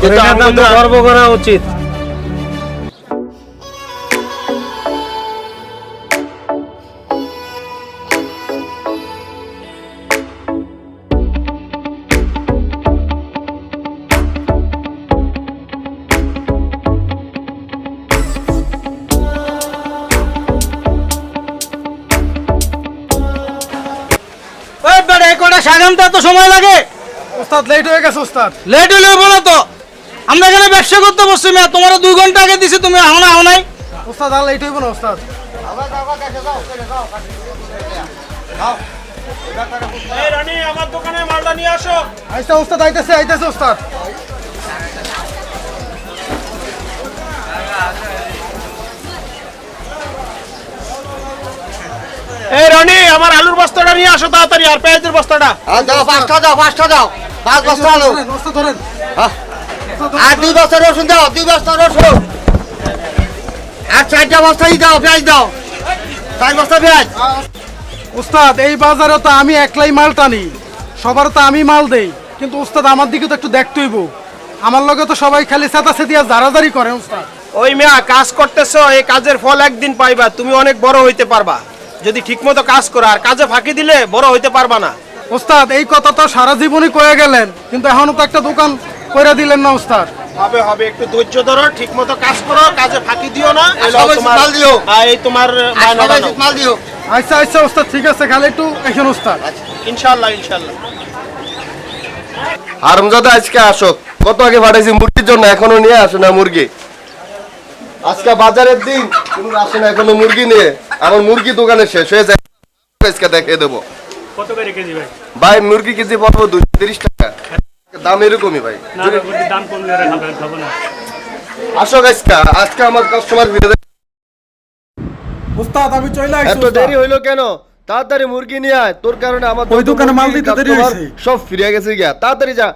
কিন্তু আমাদের- গর্ব করা উচিত। কটা সাগানতে এত সময় লাগে? ওস্তাদ লেট হয়ে গেছে ওস্তাদ। লেট হলে বলো তো। আমরা এখানে ব্যবসা করতে বসছি মেয়া। তোমার দুই ঘণ্টা আগে দিছি তুমি আহো না আহো নাই। ওস্তাদ আর লেট হইব না ওস্তাদ। আমার দোকানে মালটা নিয়ে আসো। আইসা ওস্তাদ আইতেছে আইতেছে ওস্তাদ। এই রানী আমার আলুর বস্তাটা নিয়ে আসো তাড়াতাড়ি আর পেঁয়াজের বস্তাটা। দাও পাঁচটা দাও পাঁচটা দাও। পাঁচ বস্তা আলু। ধরেন আর দুই বস্তা রসুন দাও দুই বস্তা রসুন। আর চারটা বস্তাই দাও পেঁয়াজ দাও। চার বস্তা পেঁয়াজ। ওস্তাদ এই বাজারে তো আমি একলাই মাল টানি। সবার তো আমি মাল দেই। কিন্তু ওস্তাদ আমার দিকে তো একটু দেখতে হইব। আমার লগে তো সবাই খালি সেতা সেতিয়া জারাজারি করে ওস্তাদ ওই মেয়া কাজ করতেছো এই কাজের ফল একদিন পাইবা। তুমি অনেক বড় হইতে পারবা। যদি ঠিকমতো কাজ করো আর কাজে ফাঁকি দিলে বড় হইতে পারবা না। ওস্তাদ এই কথা তো সারা জীবনই কয়ে গেলেন। কিন্তু এখনও তো একটা দোকান করে দিলেন না ওস্তাদ হবে হবে একটু ধৈর্য ধরো ঠিকমতো কাজ করো কাজে ফাঁকি দিও না তোমার মাল দিও। এই তোমার নাও। মাল দিও। আচ্ছা আচ্ছা ওস্তাদ ঠিক আছে খালি একটু এখন ওস্তাদ ইনশাআল্লাহ ইনশাআল্লাহ। হারামজাদা আজকে আসো। কত আগে পাঠাইছি মুরগির জন্য এখনও নিয়ে আসো না মুরগি? আজকে বাজারের দিন তুমি আসে না এখনও মুরগি নিয়ে। আমার মুরগি দোকানে শেষ হয়ে যায়। আজকে দেখিয়ে দেবো। কত করে কেজি ভাই? ভাই মুরগি কেজি পড়ব দুশো তিরিশ টাকা। দাম এরকমই ভাই। না না, দাম কমলে না। আসো আজকে আজকে আমার কাস্টমার ভিড়ে ওস্তাদ আমি চলে এত দেরি হইল কেন? তাড়াতাড়ি মুরগি নিয়ে আয় তোর কারণে আমার ওই দোকানে মাল দিতে দেরি হয়েছে। সব ফিরে গেছে গিয়া। তাড়াতাড়ি যা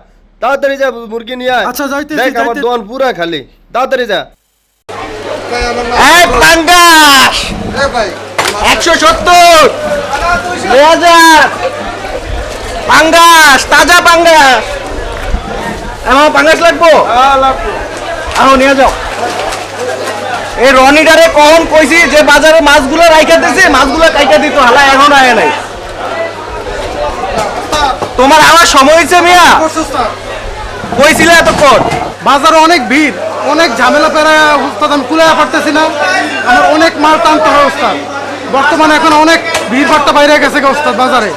তাড়াতাড়ি যা মুরগি নিয়ে আয়। আচ্ছা, যাইতেছি, দেখ আমার দোকান পুরা খালি। তাড়াতাড়ি যা। এই পাঙ্গাস! একশো সত্তর! দুই হাজার! পাঙ্গাস তাজা পাঙ্গাস! আমার পাঙ্গাস লাগবো? আহ নিয়ে যাও। এই রনিডারে কখন কইছি যে বাজারে মাছগুলো রাইখা দিছে মাছগুলো কাইটা দিত হালা এখন আয় নাই। তোমার আমার সময় হয়েছে মিয়া? কইছিলে এতক্ষণ? বাজারে অনেক ভিড় অনেক ঝামেলা পেরায় ওস্তাদ আমি কুলে পারতেছি না। আমার অনেক মাল টানতে হয় ওস্তাদ। বর্তমানে এখন অনেক ভিড় ভাট্টা বাইরে গেছে গে ওস্তাদ বাজারে।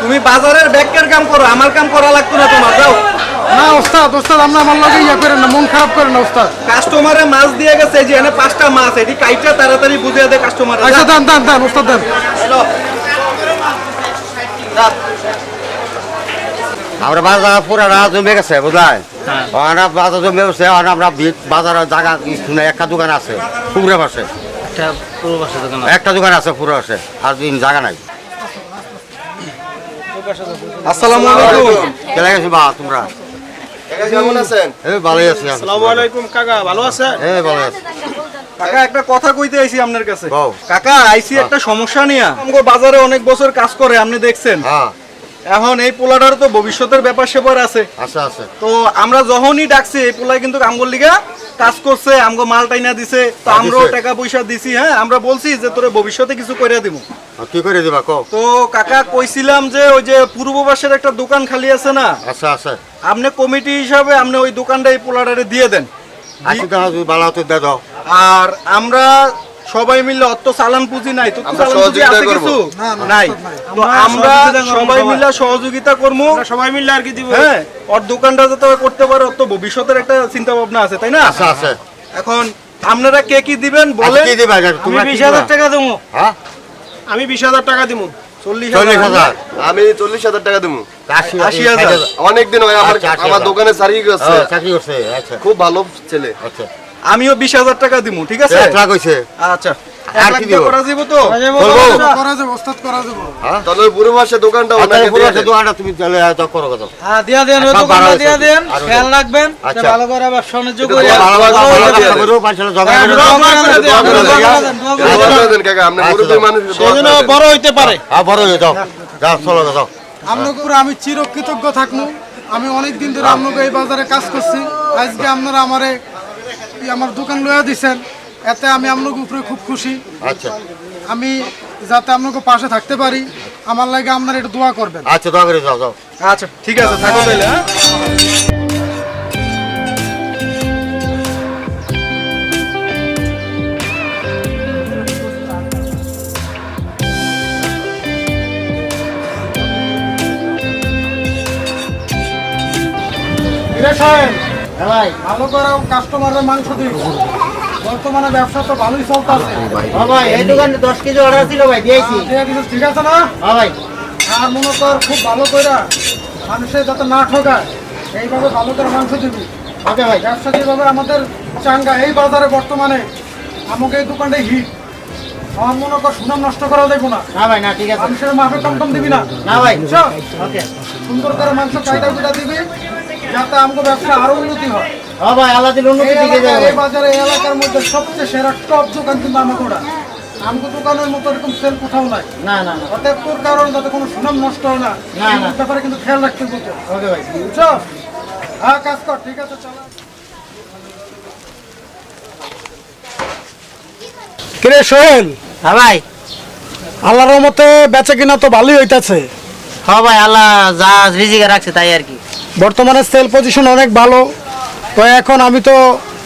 তুমি বাজারের ব্যাগের কাম করো আমার কাম করা লাগতো না তোমার যাও। না ওস্তাদ ওস্তাদ আমরা আমার লগে ইয়া করেন না মন খারাপ করেন না ওস্তাদ। কাস্টমারে মাছ দিয়ে গেছে যে এনে পাঁচটা মাছ এটি কাইটা তাড়াতাড়ি বুঝিয়ে দেয় কাস্টমার আচ্ছা দেন দেন দেন ওস্তাদ দেন আমরা বাজার পুরা জমে গেছে বুঝলাই আমরা বাজার জমে গেছে আমরা ভিড় বাজারের জায়গা শুনে একটা দোকান আছে পুকুরে পাশে। একটা পুরো দোকান আছে। পুরো পাশে আর দিন জায়গা নাই। আসসালামু আলাইকুম। চলে গেছি বা তোমরা? কেমন আছেন? ভালোই আছি আসসালামু আলাইকুম কাকা ভালো আছে এই ভালো আছি। কাকা একটা কথা কইতে আইছি আপনার কাছে। কাকা আইসি একটা সমস্যা নিয়ে। আমগো বাজারে অনেক বছর কাজ করে আপনি দেখছেন। হ্যাঁ। এখন এই পোলাটার তো ভবিষ্যতের ব্যাপার সেপার আছে। তো আমরা যখনই ডাকছি এই পোলাই কিন্তু আমগোর লিগা কাজ করছে আমগো মাল টাইনা দিছে তো হ্যাঁ, আমরাও টাকা পয়সা দিছি হ্যাঁ আমরা বলছি যে তোরে ভবিষ্যতে কিছু করে দিব কি করে দিবা কও? তো কাকা কইছিলাম যে ওই যে পূর্ব পাশের একটা দোকান খালি আছে না? আছে আছে। আপনি কমিটি হিসাবে আপনি ওই দোকানটা এই পোলাটারে দিয়ে দেন। তুমি দে দাও। আর আমরা সবাই মিলে অত চালান পুঁজি নাই। তো চালান পুঁজি আছে কিছু? না, না, নাই। তো আমরা সবাই। মিলে সহযোগিতা করব। সবাই মিলে আর কি দিব? হ্যাঁ ওর দোকানটা যাতে করতে পারে ওর তো ভবিষ্যতের একটা চিন্তা ভাবনা আছে তাই না? আছে আছে। এখন আপনারা কে কি দিবেন আচ্ছা, বলেন কি দিবা? বিশ হাজার টাকা দেবো। হ্যাঁ? আমি বিশ হাজার টাকা দিব চল্লিশ হাজার আমি চল্লিশ হাজার টাকা দেবো আশি হাজার। অনেক দিন হয় আমার আচ্ছা, আমার দোকানে চাকরি গেছে হ্যাঁ, চাকরি করছে আচ্ছা। খুব ভালো ছেলে। আচ্ছা। আমিও বিশ হাজার টাকা দিব ঠিক আছে? আচ্ছা। আর কি দিব? করা যাব তো? করা যাবে ওস্তাদ করা যাবে তাহলে ওই মাসে দোকানটা আচ্ছা, ওনাকে পুরো দিয়ে দোকানটা তুমি চলে আয় তো করো কথা। হ্যাঁ দিয়া দেন দোকানটা দিয়া দেন খেয়াল রাখবেন আচ্ছা। ভালো করে করে ভালো করো, হ্যাঁ, করে করে দেন। কাকা, আপনি আচ্ছা, মানুষ সেজন্য বড় হইতে পারে। হ্যাঁ বড় হয়ে যাও। যাও চলো যাও আপনাকে আমি চিরকৃতজ্ঞ থাকব। আমি অনেক দিন ধরে আপনাকে এই বাজারে কাজ করছি। আজকে আপনারা আমারে আমার দোকান লইয়া দিছেন। এতে আমি আপনাকে উপরে খুব খুশি। আচ্ছা। আমি যাতে আপনাকে পাশে থাকতে পারি আমার লাগে আপনারা একটু দোয়া করবেন। আচ্ছা দোয়া করে যাও যাও। আচ্ছা ঠিক আছে থাকো তাহলে হ্যাঁ? ভালো করে কাস্টমারের মাংস দিই বর্তমানে ব্যবসা তো ভালোই চলতেছে। হ্যাঁ ভাই। এই দোকানে দশ কেজি অর্ডার ছিল ভাই দিয়েছি। ঠিক আছে না? হ্যাঁ ভাই। আর মনে কর খুব ভালো করে মানুষের যাতে না ঠকায় এইভাবে ভালো করে মাংস দিবি। ওকে ভাই। ব্যবসা যেভাবে আমাদের চাঙ্গা এই বাজারে বর্তমানে আমাকে এই দোকানটা হিট আমার মনে কর সুনাম নষ্ট করা দেখব না। না ভাই না ঠিক আছে। মানুষের মাফে কম কম দিবি না। না ভাই? ওকে। সুন্দর করে মাংস পিটা দিবি। যাতে আমাকে ব্যবসা আরও উন্নতি হয়। হ্যাঁ ভাই উন্নতি দিকে যাবে। এই বাজারে এই এলাকার মধ্যে সবচেয়ে সেরা টপ দোকান কিন্তু আমাকে ওটা আমাকে দোকানের মতো এরকম সেল কোথাও নাই। না না না। অতএব তোর কারণে যাতে কোনো সুনাম নষ্ট হয় না না, না। ব্যাপারে কিন্তু খেয়াল রাখতে বলতো ওকে ভাই। বুঝছ? হ্যাঁ কাজ কর ঠিক আছে চলো। কিরে সোহেল? হ্যাঁ ভাই। আল্লাহর রহমতে বেচে কিনা তো ভালোই হইতাছে। হ্যাঁ ভাই আল্লাহ যা রিজিকে রাখছে তাই আর কি। বর্তমানে সেল পজিশন অনেক ভালো। তো এখন আমি তো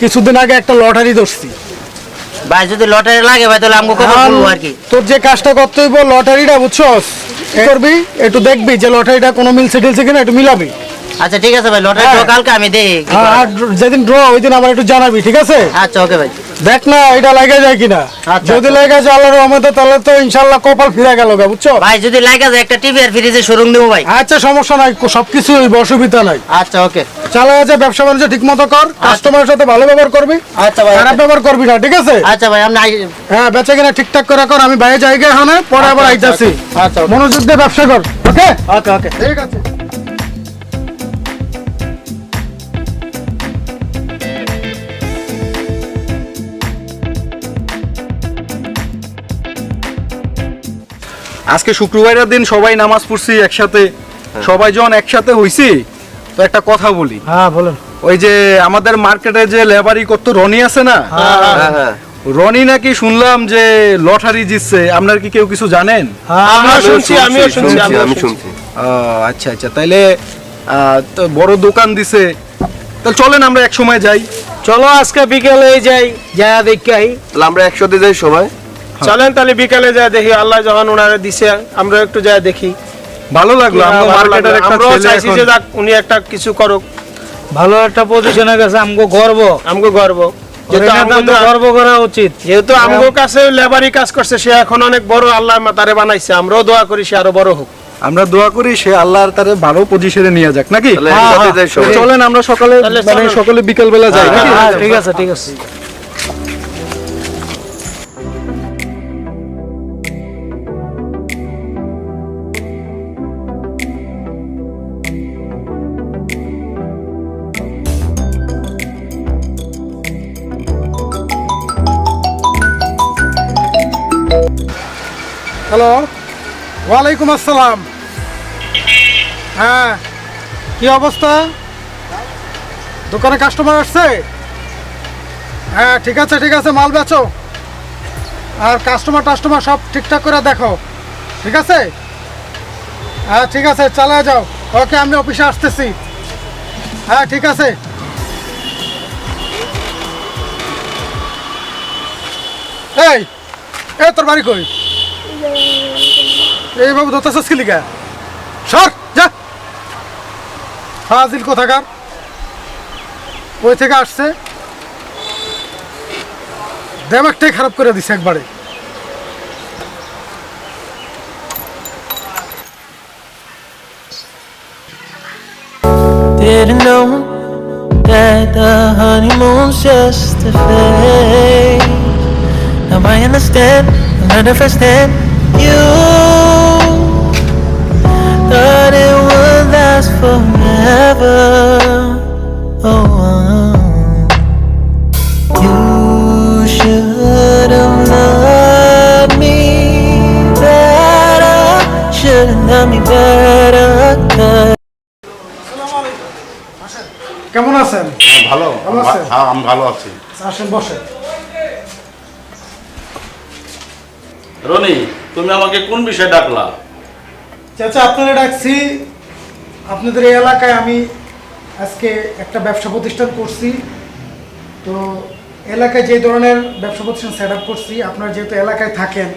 কিছুদিন আগে একটা লটারি ধরছি। ভাই যদি লটারি লাগে ভাই তাহলে আমাকে কথা বলব আর কি। তোর যে কাজটা করতে হইব লটারিটা বুঝছস? করবি? একটু দেখবি যে লটারিটা কোনো মিলছে টিলছে কিনা একটু মিলাবি। আচ্ছা ঠিক আছে ভাই লটারি হ্যাঁ। তো কালকে আমি দেই আর যেদিন ড্র ওই দিন আমার একটু জানাবি ঠিক আছে? আচ্ছা ওকে ভাই। দেখ না এটা লাগে যায় কিনা। আচ্ছা, যদি আচ্ছা। লাগে যায় আল্লাহর রহমতে তাহলে তো ইনশাআল্লাহ কপাল ফিরে গেল গা বুঝছ? ভাই যদি লাগে যায় একটা টিভি আর ফ্রিজে শোরুম দেবো ভাই। আচ্ছা সমস্যা নাই সবকিছু হইব অসুবিধা নাই। আচ্ছা ওকে। চালা আছে ব্যবসা বাণিজ্য ঠিক মতো কর কাস্টমারের সাথে ভালো ব্যবহার করবি আচ্ছা ভাই খারাপ ব্যবহার করবি না ঠিক আছে? আচ্ছা ভাই আপনি আই- হ্যাঁ বেচা কিনা ঠিকঠাক করে কর আমি বাইরে জায়গা এখানে পরে আবার আচ্ছা, আইতাছি। আচ্ছা. মনোযোগ দিয়ে ব্যবসা কর ওকে? ওকে ওকে। ঠিক আছে। আজকে শুক্রবারের দিন সবাই নামাজ পড়ছি একসাথে সবাই যখন একসাথে হইছি তো একটা কথা বলি। হ্যাঁ বলেন। ওই যে আমাদের মার্কেটে যে লেবারি করতো রনি আছে না? হ্যাঁ হ্যাঁ রনি নাকি শুনলাম যে লটারি জিতছে আপনার কি কেউ কিছু জানেন? আমিও শুনছি আমিও শুনছি আমি শুনছি। ও, আচ্ছা আচ্ছা তাইলে আহ, তো বড় দোকান দিছে। তাহলে চলেন আমরা এক সময় যাই। চলো আজকে বিকেলে যাই যা দেখে আই। তাহলে আমরা একসাথে যাই সবাই? চলেন তাহলে বিকালে যা দেখি আল্লাহ যখন ওনারা দিছে আমরা একটু যা দেখি। ভালো লাগল আমরা মার্কেটের একটা আমরাও ছেলে চাইছি যে যাক উনি একটা কিছু করুক। ভালো একটা পজিশনে গেছে আমগো গর্ব। আমগো গর্ব। যেহেতু আমগো আমগো গর্ব করা উচিত। যেহেতু আমগো কাছে লেবারি কাজ করছে সে এখন অনেক বড় আল্লাহ তারে বানাইছে। আমরাও দোয়া করি সে আরও বড় হোক। আমরা দোয়া করি সে আল্লাহর তারে ভালো পজিশনে নিয়ে যাক নাকি? চলেন আমরা সকালে মানে সকালে বিকেল বেলা যাই হ্যাঁ ঠিক আছে ঠিক আছে। হ্যালো, ওয়ালাইকুম আসসালাম। হ্যাঁ কি অবস্থা? দোকানে কাস্টমার আসছে? হ্যাঁ ঠিক আছে ঠিক আছে, মাল বেচো। আর কাস্টমার টাস্টমার সব ঠিকঠাক করে দেখো। ঠিক আছে? হ্যাঁ ঠিক আছে চালা যাও। ওকে, আমি অফিসে আসতেছি। হ্যাঁ ঠিক আছে। এই এ তোর বাড়ি কই? এইভাবে ধরতেছিস কি লিগা সর যা ফাজিল কোথাকার ওই থেকে আসছে দেমাগটাই খারাপ করে দিছে একবারে Didn't know that the honeymoon's just a phase. Now I understand, I learned it firsthand. You thought it would last forever. Oh, you should have loved me better. Should have loved me better. কেমন আছেন ভালো? হ্যাঁ আমি ভালো আছি আসেন বসে রনি, তুমি আমাকে কোন বিষয়ে ডাকলা? চাচা, আপনারা ডাকছি, আপনাদের এই এলাকায় আমি আজকে একটা ব্যবসা প্রতিষ্ঠান করছি। তো এলাকায় যে ধরনের ব্যবসা প্রতিষ্ঠান সেট আপ করছি, আপনারা যেহেতু এলাকায় থাকেন,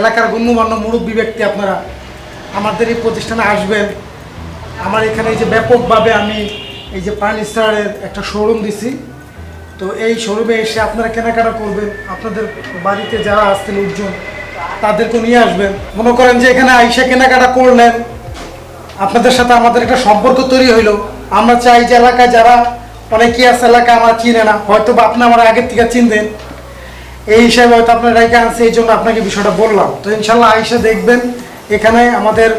এলাকার গণ্যমান্য মুরব্বী ব্যক্তি আপনারা আমাদের এই প্রতিষ্ঠানে আসবেন। আমার এখানে এই যে ব্যাপকভাবে আমি এই যে পান স্টারের একটা শোরুম দিছি। তো এই শোরুমে এসে আপনারা কেনাকাটা করবেন। আপনাদের বাড়িতে যারা আসতে লোকজন তাদেরকে নিয়ে আসবেন। মনে করেন যে এখানে আইসা কেনাকাটা করলেন। আপনাদের সাথে আমাদের একটা সম্পর্ক তৈরি হইল। আমরা চাই যে এলাকায় যারা অনেকেই আছে এলাকা আমার চিনে না হয়তো বা আপনি আমার আগের থেকে চিনতেন এই হিসাবে হয়তো আপনার রেখে আনছে, এই জন্য আপনাকে বিষয়টা বললাম। তো ইনশাল্লাহ আইসা দেখবেন। এখানে আমাদের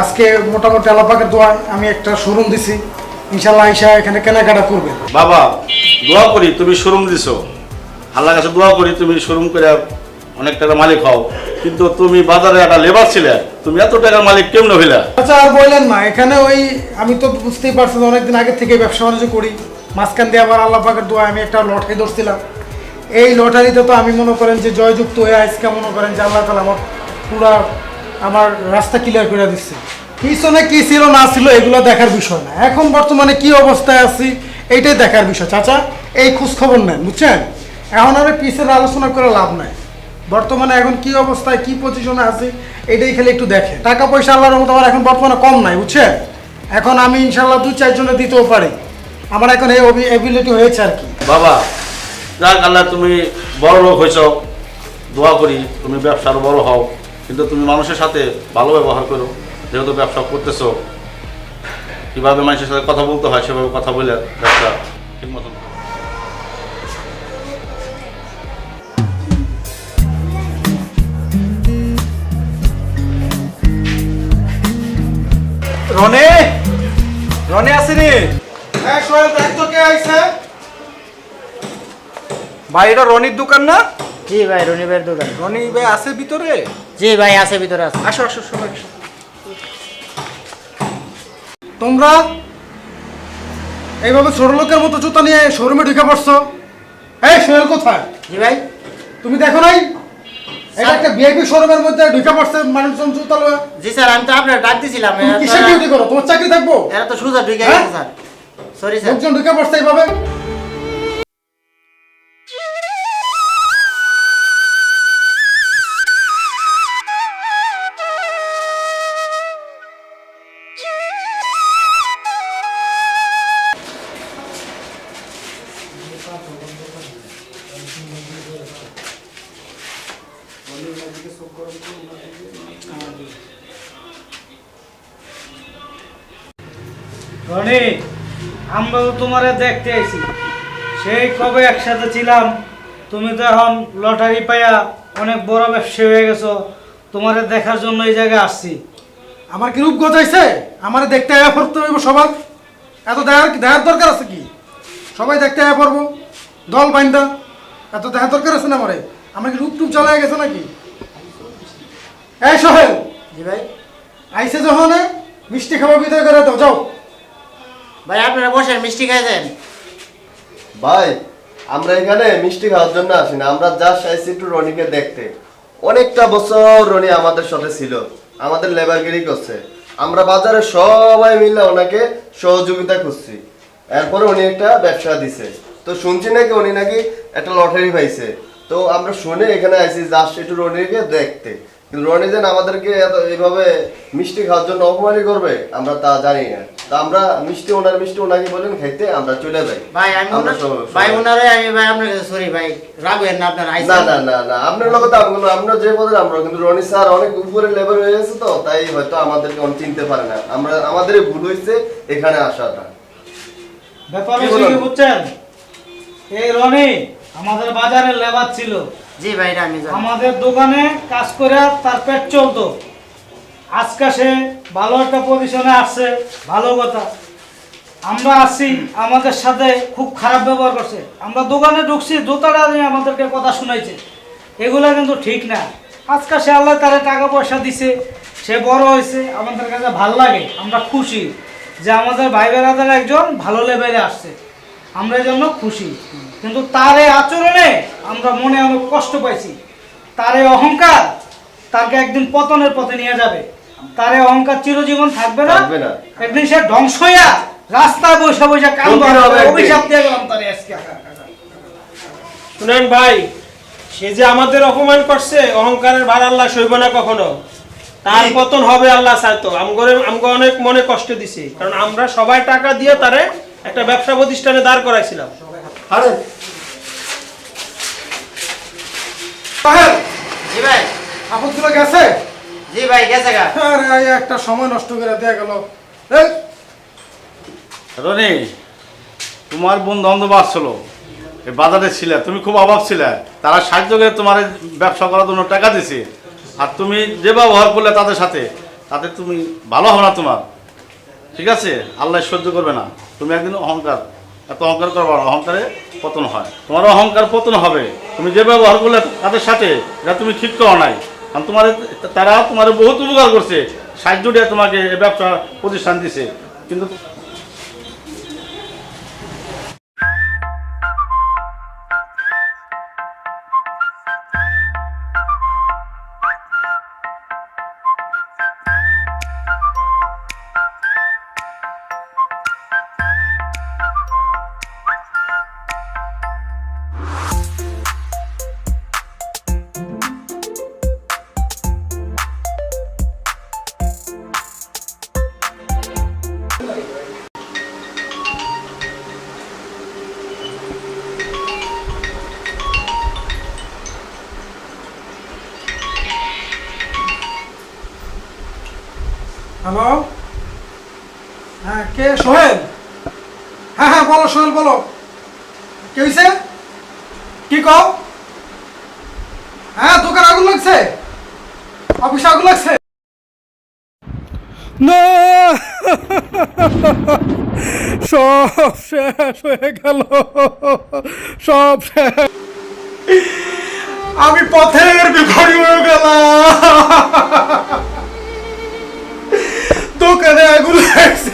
আজকে মোটামুটি আলাপাকের দোয়ায় আমি একটা শোরুম দিছি। ইনশাল্লাহ আইসা এখানে কেনাকাটা করবেন। বাবা, দোয়া করি, তুমি শোরুম দিছো। আল্লাহ কাছে দোয়া করি, তুমি শোরুম করে অনেক টাকার মালিক হও। কিন্তু তুমি বাজারে একটা লেবার ছিলে, তুমি এত টাকার মালিক কেমনে হইলা? আচ্ছা আর বললেন না, এখানে ওই আমি তো বুঝতেই পারছি অনেকদিন আগে থেকে ব্যবসা বাণিজ্য করি। মাঝখান দিয়ে আবার আল্লাহ পাকের দোয়া আমি একটা লটারি ধরছিলাম। এই লটারিতে তো আমি মনে করেন যে জয়যুক্ত হয়ে আজকে মনে করেন যে আল্লাহ তালা আমার পুরা আমার রাস্তা ক্লিয়ার করে দিচ্ছে। পিছনে কি ছিল, না ছিল, এগুলো দেখার বিষয় না। এখন বর্তমানে কি অবস্থায় আছি এইটাই দেখার বিষয়। চাচা, এই খোঁজ খবর নেন, বুঝছেন? এখন আর পিছের আলোচনা করে লাভ নাই। বর্তমানে এখন কি অবস্থায়, কি পজিশনে আছে, এটাই খালি একটু দেখেন। টাকা পয়সা আল্লাহর মতো আমার এখন বর্তমানে কম নাই, বুঝছেন? এখন আমি ইনশাল্লাহ দু চারজনে দিতেও পারি। আমার এখন এই এবিলিটি হয়েছে আর কি। বাবা, যাক আল্লাহ, তুমি বড় লোক হয়েছ, দোয়া করি, তুমি ব্যবসার বড় হও, কিন্তু তুমি মানুষের সাথে ভালো ব্যবহার করো, যেহেতু ব্যবসা করতেছো। কীভাবে মানুষের সাথে কথা বলতে হয়, সেভাবে কথা বলে ব্যবসা ঠিক মতন রনে রনে আসেনি হ্যাঁ সোহেল দেখ তো কে আইছে। ভাই এটা রনির দোকান না? জি ভাই রনি ভাইয়ের দোকান। রনি ভাই আছে ভিতরে? জি ভাই আছে ভিতরে আছে। আসো আসো সবাই তোমরা? এইভাবে ছোট লোকের মতো জুতা নিয়ে শোরুমে ঢুকে পড়ছো? এই সোহেল কোথায়? জি ভাই। তুমি দেখো নাই? এটা একটা ভিআইপি শোরুমের মধ্যে ঢুকে পড়ছে মানুষজন জুতা লয়ে জি স্যার আমি তো আপনার ডাক দিছিলাম। কিসের ডিউটি করো? তোমার চাকরি থাকব? এরা তো সুজা ঢুকে হ্যাঁ? গেছে স্যার। Sorry sir. লোকজন ঢুকে পড়ছে এইভাবে? রনি আমরা তো তোমারে দেখতে আইছি। সেই কবে একসাথে ছিলাম তুমি তো এখন লটারি পাইয়া অনেক বড় ব্যবসায়ী হয়ে গেছো তোমারে দেখার জন্য এই জায়গায় আসছি। আমার কি রূপ গজাইছে? আমার দেখতে আয়া পড়তে হইব সবার? এত দেখার দেখার দরকার আছে কি? সবাই দেখতে আয়া পড়ব। দল বাইন্দা। এত দেখার দরকার আছে না আমারে? আমার কি রূপ টুপ জ্বালায় গেছে নাকি? এই সোহেল! জি ভাই। আইসে যখন মিষ্টি খাবার বিদায় করে দাও যাও। ভাই, আপনারা বসেন, মিষ্টি খাই দেন ভাই, আমরা এখানে মিষ্টি খাওয়ার জন্য আসি না, আমরা যা চাইছি একটু রনিকে দেখতে। অনেকটা বছর রনি আমাদের সাথে ছিল, আমাদের লেবারগিরি করছে। আমরা বাজারে সবাই মিলে ওনাকে সহযোগিতা করছি। এরপরে উনি একটা ব্যবসা দিছে। তো শুনছি নাকি উনি নাকি একটা লটারি পাইছে। তো আমরা শুনে এখানে আইছি জাস্ট একটু রনিকে দেখতে। কিন্তু রনি যেন আমাদেরকে এত এইভাবে মিষ্টি খাওয়ার জন্য অপমানই করবে, আমরা তা জানি না। তা আমরা মিষ্টি ওনার মিষ্টি ওনাকে বলেন খাইতে আমরা চলে যাই। ভাই আমি ভাই ওনারে আমি ভাই আপনার সরি ভাই না আপনার আইসা না না না আপনার আমগুলো আমরা যে আমরা কিন্তু রনি স্যার অনেক উপরে লেভেল হয়ে গেছে তো তাই হয়তো আমাদেরকে অনেক চিনতে পারে না। আমরা আমাদের ভুল হয়েছে এখানে আসাটা। ব্যাপার কি হচ্ছে কি বুঝছেন? এই রনি আমাদের বাজারে লেবার ছিল। জি ভাই আমি জানি। আমাদের দোকানে কাজ করে তার পেট চলতো। আজকে সে ভালো একটা পজিশনে আসছে, ভালো কথা। আমরা আসছি আমাদের সাথে খুব খারাপ ব্যবহার করছে। আমরা দোকানে ঢুকছি, জুতাটা নিয়ে আমাদেরকে কথা শুনাইছে। এগুলো কিন্তু ঠিক না। আজকে সে আল্লাহ তারে টাকা পয়সা দিছে, সে বড় হয়েছে, আমাদের কাছে ভালো লাগে, আমরা খুশি যে আমাদের ভাই বেড়াদের একজন ভালো লেভেলে আসছে। আমরা এই জন্য খুশি। কিন্তু তার এই আচরণে আমরা মনে অনেক কষ্ট পাইছি। তার এই অহংকার তাকে একদিন পতনের পথে নিয়ে যাবে। তার অহংকার চিরজীবন থাকবে না। একদিন সে ধ্বংস হইয়া রাস্তায় বসে বসে হবে অভিশাপ দিয়ে গেলাম তারে আজকে। শুনেন ভাই সে যে আমাদের অপমান করছে অহংকারের ভার আল্লাহ সইব না কখনো। তার পতন হবে আল্লাহ চাইতো। আমগরে আমগো অনেক মনে কষ্ট দিছে। কারণ আমরা সবাই টাকা দিয়ে তারে একটা ব্যবসা প্রতিষ্ঠানে দাঁড় করাইছিলাম। আরে। সাহেব জি ভাই। আপদগুলো গেছে? জি ভাই গেছে গা। আরে এই একটা সময় নষ্ট করে দেয়া গেল। এই! রনি তোমার বন্ধু বান্ধব আসছিল। এই বাজারে ছিলে তুমি খুব অভাব ছিলে। তারা সাহায্য করে তোমার এই ব্যবসা করার জন্য টাকা দিছে। আর তুমি যে ব্যবহার করলে তাদের সাথে তাতে তুমি ভালো হবে না তোমার। ঠিক আছে? আল্লাহ সহ্য করবে না। তুমি একদিন অহংকার এত অহংকার করবে না। অহংকারে পতন হয়। তোমার অহংকার পতন হবে। তুমি যে ব্যবহার করলে তাদের সাথে এটা তুমি ঠিক করো নাই। তোমার তারা তোমার বহুত উপকার করছে। সাহায্য দিয়ে তোমাকে ব্যবসা প্রতিষ্ঠান দিছে। কিন্তু হ্যালো? হ্যাঁ কে? সোহেল? হ্যাঁ হ্যাঁ বলো সোহেল বলো। কে হয়েছে কি কও? হ্যাঁ দোকান আগুন লাগছে। অফিসে আগুন লাগছে। না! সব শেষ হয়ে গেল। সব শেষ। আমি পথের বিপরীত হয়ে গেলাম। দোকানে আগুন লাগছে